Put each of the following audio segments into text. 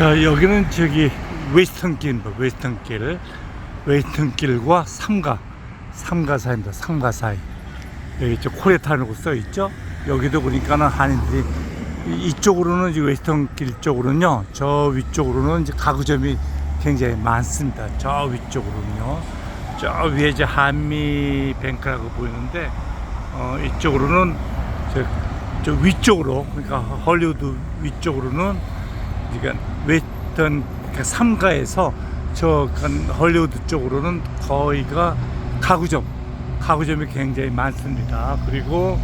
자 여기는 저기 웨스턴 길입니다. 웨스턴 길, 웨스턴 길과 삼가, 삼가 사이입니다. 삼가 사이. 여기 저 코레타라고 써 있죠. 여기도 보니까는 한인들이 이- 이쪽으로는 이제 웨스턴 길 쪽으로는요. 저 위쪽으로는 이제 가구점이 굉장히 많습니다. 저 위쪽으로는요. 저 위에 이제 한미 뱅크라고 보이는데 어, 이쪽으로는 저, 저 위쪽으로 그러니까 헐리우드 위쪽으로는 그러니까 웨스턴 그러니까 삼가에서 저 간- 헐리우드 쪽으로는 거의가 가구점 가구점이 굉장히 많습니다. 그리고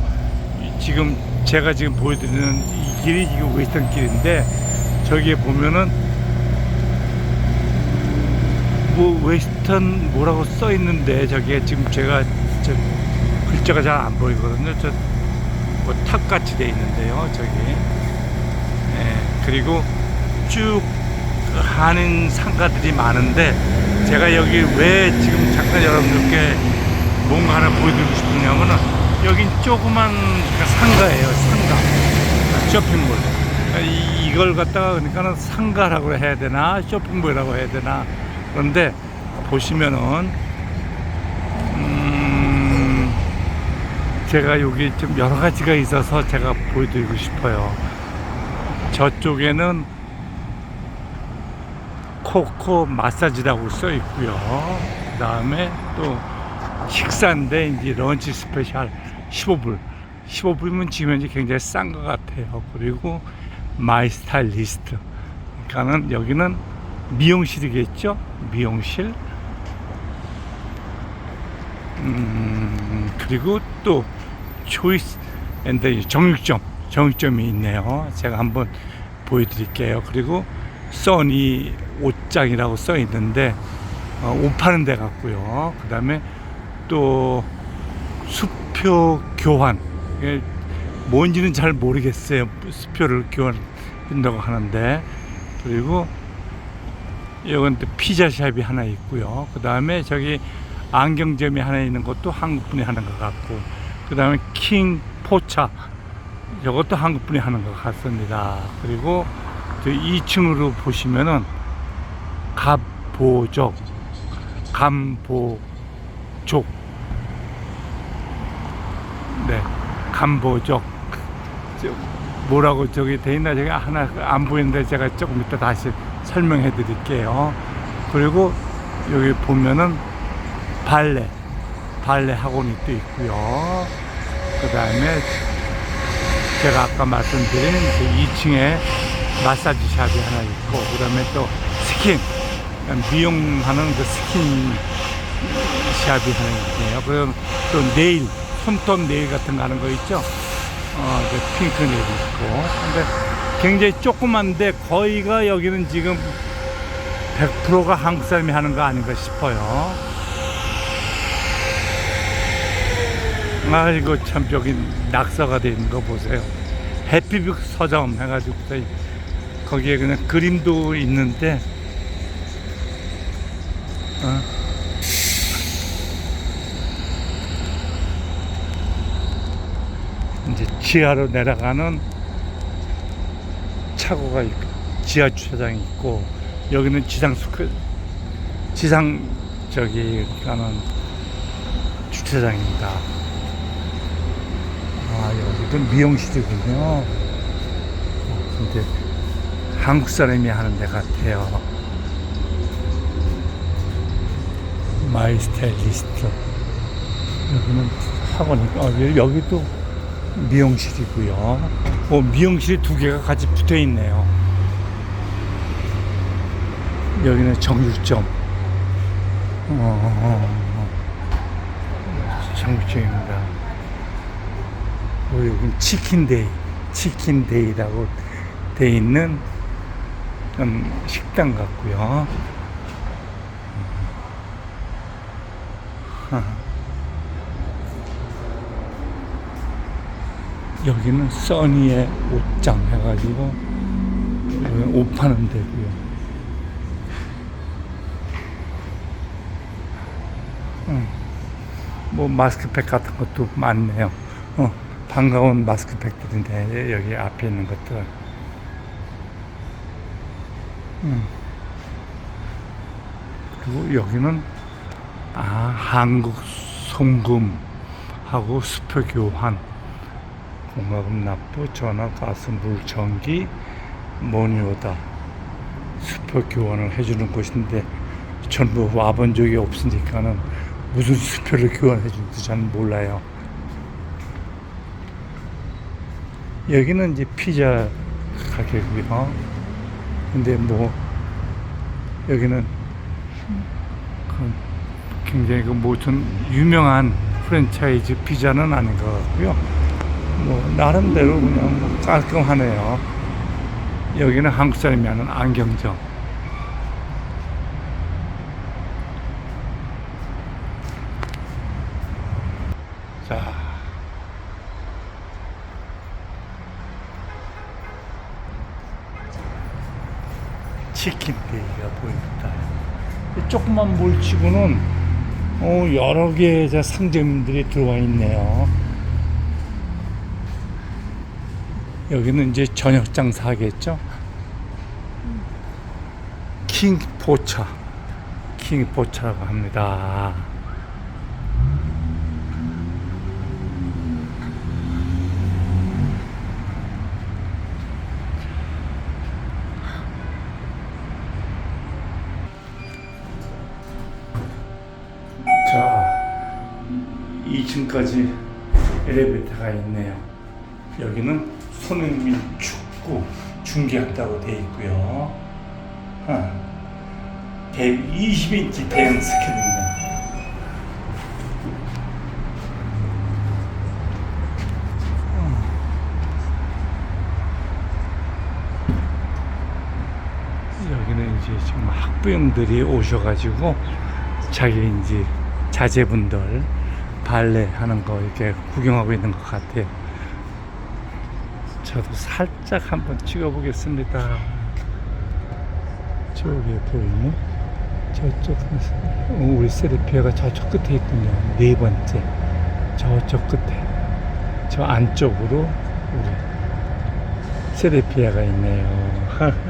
이- 지금 제가 지금 보여드리는 이 길이 지금 웨스턴 길인데 저기에 보면은 뭐 웨스턴 뭐라고 써 있는데 저기에 지금 제가 저 글자가 잘 안 보이거든요. 저뭐 탑같이 돼 있는데요. 저기. 예, 그리고 쭉 하는 상가들이 많은데 제가 여기 왜 지금 잠깐 여러분들께 뭔가 하나 보여드리고 싶으냐면은 여긴 조그만 그러니까 상가예요 상가. 쇼핑몰. 그러니까 이, 이걸 갖다가 그러니까는 상가라고 해야 되나 쇼핑몰이라고 해야 되나. 그런데 보시면은 음 제가 여기 좀 여러 가지가 있어서 제가 보여드리고 싶어요. 저쪽에는 코코 마사지라고 써 있고요. 그 다음에 또 식사인데 이제 런치 스페셜 15불. 15불이면 지금 현재 굉장히 싼 것 같아요. 그리고 마이 스타일리스트. 그러니까는 여기는 미용실이겠죠? 미용실. 음, 그리고 또 초이스 앤드 정육점. 정육점이 있네요. 제가 한번 보여드릴게요. 그리고 써니 옷장이라고 써 있는데 어, 옷 파는 데 같고요. 그 다음에 또 수표 교환 이게 뭔지는 잘 모르겠어요. 수표를 교환한다고 하는데 그리고 이건 또 피자샵이 하나 있고요. 그 다음에 저기 안경점이 하나 있는 것도 한국 분이 하는 것 같고 그 다음에 킹 포차 이것도 한국 분이 하는 것 같습니다. 그리고 저 2층으로 보시면은 갑보족, 감보족, 네, 감보족. 저 뭐라고 저기 돼 있나 저기 하나 안 보이는데 제가 조금 이따 다시 설명해 드릴게요. 그리고 여기 보면은 발레, 발레 학원이 또 있고요. 그 다음에 제가 아까 말씀드린 그 2층에 마사지 샵이 하나 있고 그 다음에 또 스킨 미용하는 그 스킨 샵이 하나 있네요. 그럼 또 네일 손톱 네일 같은 거 하는 거 있죠? 어, 그 핑크 네일 있고. 근데 굉장히 조그만데 거의가 여기는 지금 100%가 한국 사람이 하는 거 아닌가 싶어요. 아이고 참 저기 낙서가 돼 있는 거 보세요. 해피뷰 서점 해가지고 또 거기에 그냥 그림도 있는데 어. 이제 지하로 내려가는 차고가 있고 지하 주차장이 있고 여기는 지상 스크 지상 저기 가는 주차장입니다. 아 여기도 미용실이군요. 어, 근데 한국 사람이 하는 데 같아요. 마이 스타일리스트. 여기는 학원이, 어, 여기- 여기도 미용실이고요. 어, 미용실이 두 개가 같이 붙어 있네요. 여기는 정육점. 어, 정육점입니다. 어, 여긴 치킨데이, 치킨데이라고 돼 있는 음, 식당 같고요. 여기는 써니의 옷장 해가지고 옷 파는 데고요. 음, 뭐 마스크팩 같은 것도 많네요. 어, 반가운 마스크팩들인데 여기 앞에 있는 것들. 음. 그리고 여기는 아 한국 송금하고 수표 교환 공과금 납부 전화 가스 물 전기 모니오다 수표 교환을 해주는 곳인데 전부 와본 적이 없으니까는 무슨 수표를 교환해 주는지 잘 몰라요. 여기는 이제 피자 가게고요. 근데 뭐 여기는 그 굉장히 그 무슨 유명한 프랜차이즈 피자는 아닌 것 같고요. 뭐 나름대로 그냥 뭐 깔끔하네요. 여기는 한국 사람이 하는 안경점. 자. 치킨데이가 보입니다. 이 조그만 몰치고는 어, 여러 개의 저 상점들이 들어와 있네요. 여기는 이제 저녁 장사하겠죠? 킹포차. 킹포차라고 합니다. 2층까지 엘리베이터가 있네요. 여기는 손흥민 축구 중계한다고 돼 있고요. 어. 120인치 대형 스크린입니다. 여기는 이제 지금 학부형들이 오셔가지고 자기 이제 자제분들 발레 하는 거 이렇게 구경하고 있는 것 같아요. 저도 살짝 한번 찍어보겠습니다. 저기에 보이네. 저쪽, 어, 우리 세르피아가 저쪽 끝에 있군요. 네 번째. 저쪽 끝에. 저 안쪽으로 우리 세르피아가 있네요.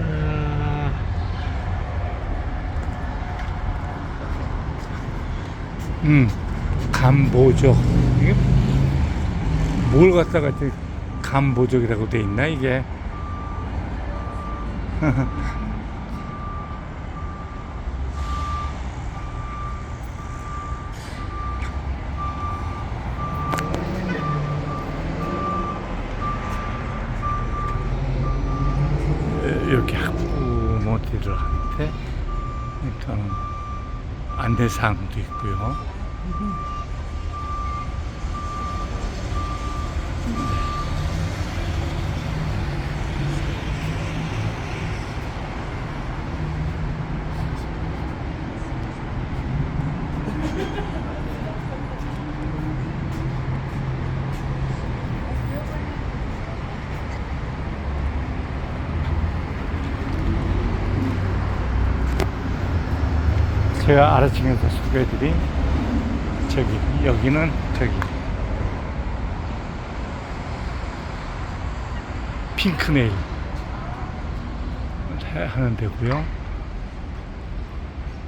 음, 감보족. 이게 뭘 갖다가 이렇게 감보족이라고 돼 있나 이게? 이렇게 학부모들한테 그러니까 안내사항도 있고요. 제가 아래층에서 소개해드린 저기 여기는 저기. 핑크네일. 하는 데고요.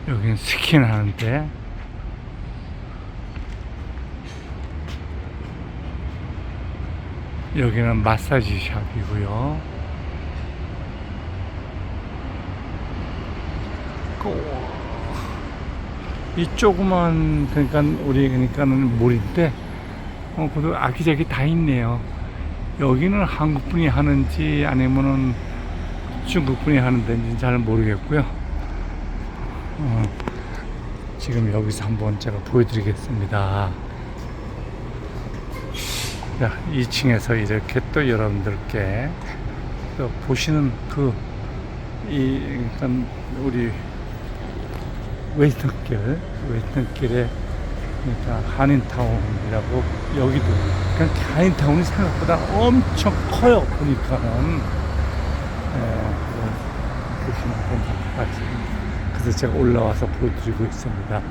여기는 스킨 하는데. 여기는 마사지 샵이고요. 그 이 조그만 그러니까 우리 그러니까는 몰인데 어 그래도 아기자기 다 있네요. 여기는 한국 분이 하는지 아니면은 중국 분이 하는 데인지 잘 모르겠고요. 어, 지금 여기서 한번 제가 보여드리겠습니다. 자, 2층에서 이렇게 또 여러분들께 또 보시는 그, 이, 그러니까 우리 웨스턴길, 웨스턴길에 그러니까 한인타운이라고 여기도 그냥 한인타운이 생각보다 엄청 커요 보니까는 예, 보시면 된것 같이 그래서 제가 올라와서 보여드리고 있습니다.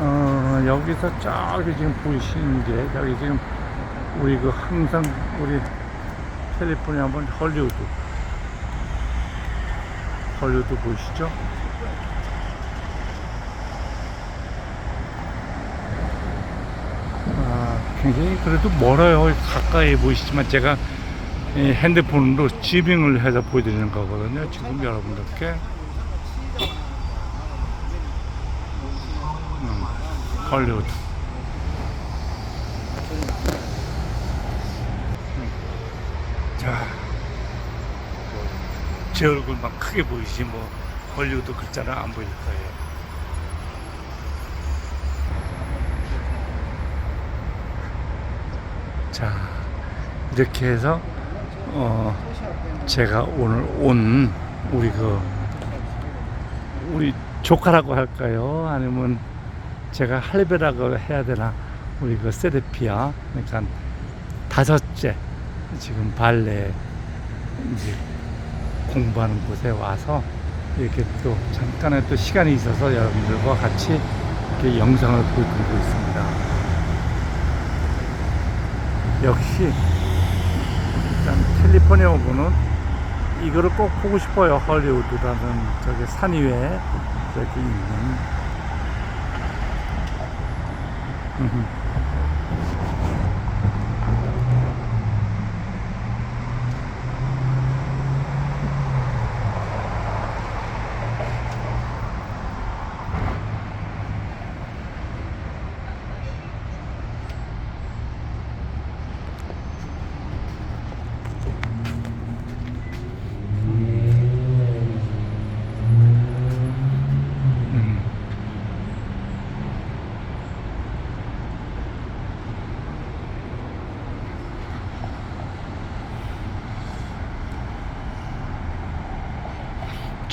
어, 여기서 저기 지금 보이시는 게 저기 지금 우리 그 항상 우리 캘리포니아 한번 헐리우드. 헐리우드 보이시죠? 아, 굉장히 그래도 멀어요. 가까이 보이시지만 제가 이 핸드폰으로 지빙을 해서 보여드리는 거거든요. 지금 여러분들께. 음, 헐리우드. 음. 자, 제 얼굴만 크게 보이지 뭐 헐리우드 글자는 안 보일 거예요. 자, 이렇게 해서 어 제가 오늘 온 우리 그 우리 조카라고 할까요? 아니면 제가 할배라고 해야 되나? 우리 그 세르피아 그러니까 다섯째 지금 발레 이제 공부하는 곳에 와서 이렇게 또 잠깐의 또 시간이 있어서 여러분들과 같이 이렇게 영상을 보여드리고 있습니다. 역시 일단 캘리포니아 오브는 이거를 꼭 보고 싶어요. 헐리우드라는 저기 산 위에 저기 있는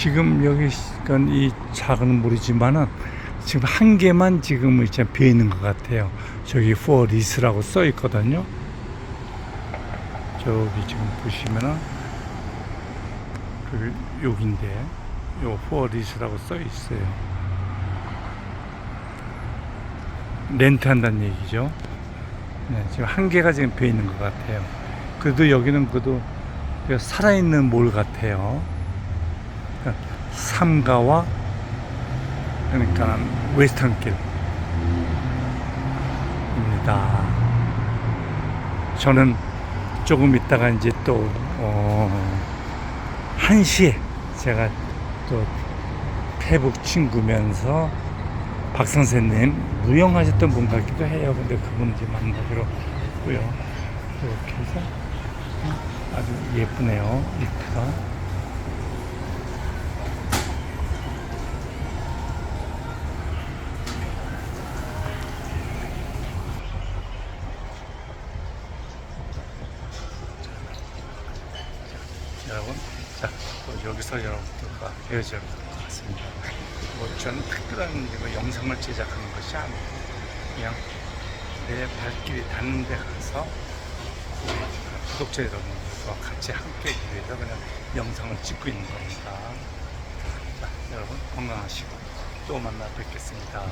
지금 여기 이 작은 물이지만은 지금 한 개만 지금 이제 비어 있는 것 같아요. 저기 for 리스라고 써 있거든요. 저기 지금 보시면은 그 여기인데 요 for 리스라고 써 있어요. 렌트 한다는 얘기죠. 네, 지금 한 개가 지금 비어 있는 것 같아요. 그래도 여기는 그래도 살아있는 몰 같아요. 삼가와 그러니까 웨스턴 길입니다. 저는 조금 있다가 이제 또 어, 1시에 제가 또 페북 친구면서 박 선생님 무용하셨던 분 같기도 해요. 근데 그분 이제 만나기로 했고요. 이렇게 해서 아주 예쁘네요. 예쁘다. 여기서 여러분들과 헤어질 것 같습니다. 뭐 저는 특별한 이거 영상을 제작하는 것이 아니고 그냥 내 발길이 닿는 데 가서 구독자 여러분들과 같이 함께 위해서 그냥 영상을 찍고 있는 겁니다. 자, 여러분 건강하시고 또 만나 뵙겠습니다.